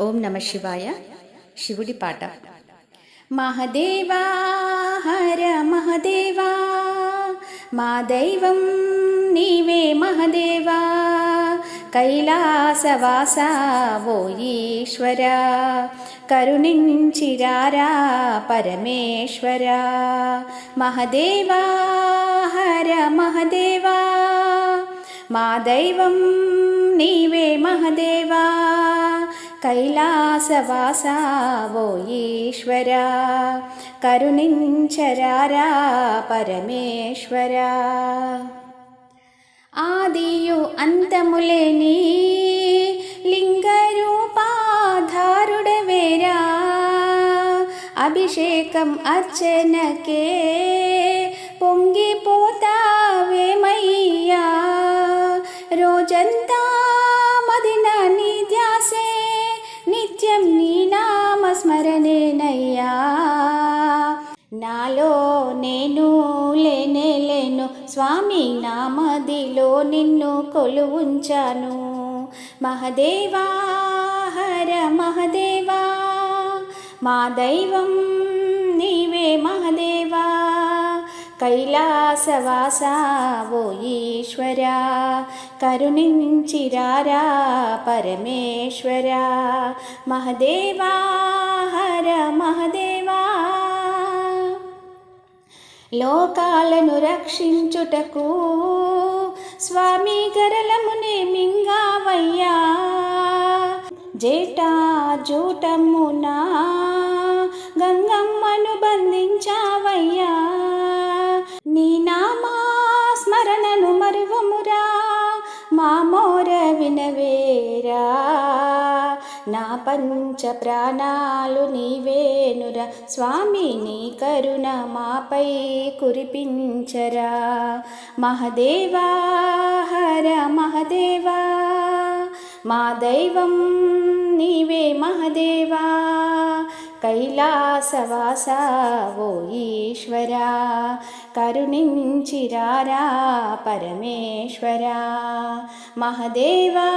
ఓం నమ శివాయ. శివుడి పాట. మహదేవా హర మహదేవా మా దైవం నీవే మహదేవా కైలాసవాస ఓ ఈశ్వర కరుణించిరారా పరమేశ్వర. మహదేవా హర మహదేవా మా దైవం నీవే మహదేవా కైలాసవాస ఓ కరుణించరారా పరమేశ్వర. ఆదియు అంతములేని లింగరూపాధారుడవేరా. అభిషేకం అర్చనకే పొంగిపోతావేమయ్యా. రోజంతా స్మరణేనయ్యా. నాలో నేను లేనే లేను స్వామి నామదిలో నిన్ను కొలువుంచాను. మహదేవా హర మహదేవా మా దైవం నీవే మహదేవా. కైలాసవాసా ఓ ఈశ్వరా కరుణించిరారా పరమేశ్వరా మహదేవా హర మహదేవా. లోకాలను రక్షించుటకు స్వామి గరలమునే మింగావయ్యా. జేటా జూటమునా స్మరణను మరువమురా మా మోర వినవేరా. నా పంచ ప్రాణాలు నీవేనురా స్వామి నీ కరుణ మాపై కురిపించరా. మహదేవా హర మహదేవా మా దైవం నీవే మహదేవా. కైలాసవాస ఓ ఈశ్వరా కరుణించిరారా పరమేశ్వరా. మహదేవా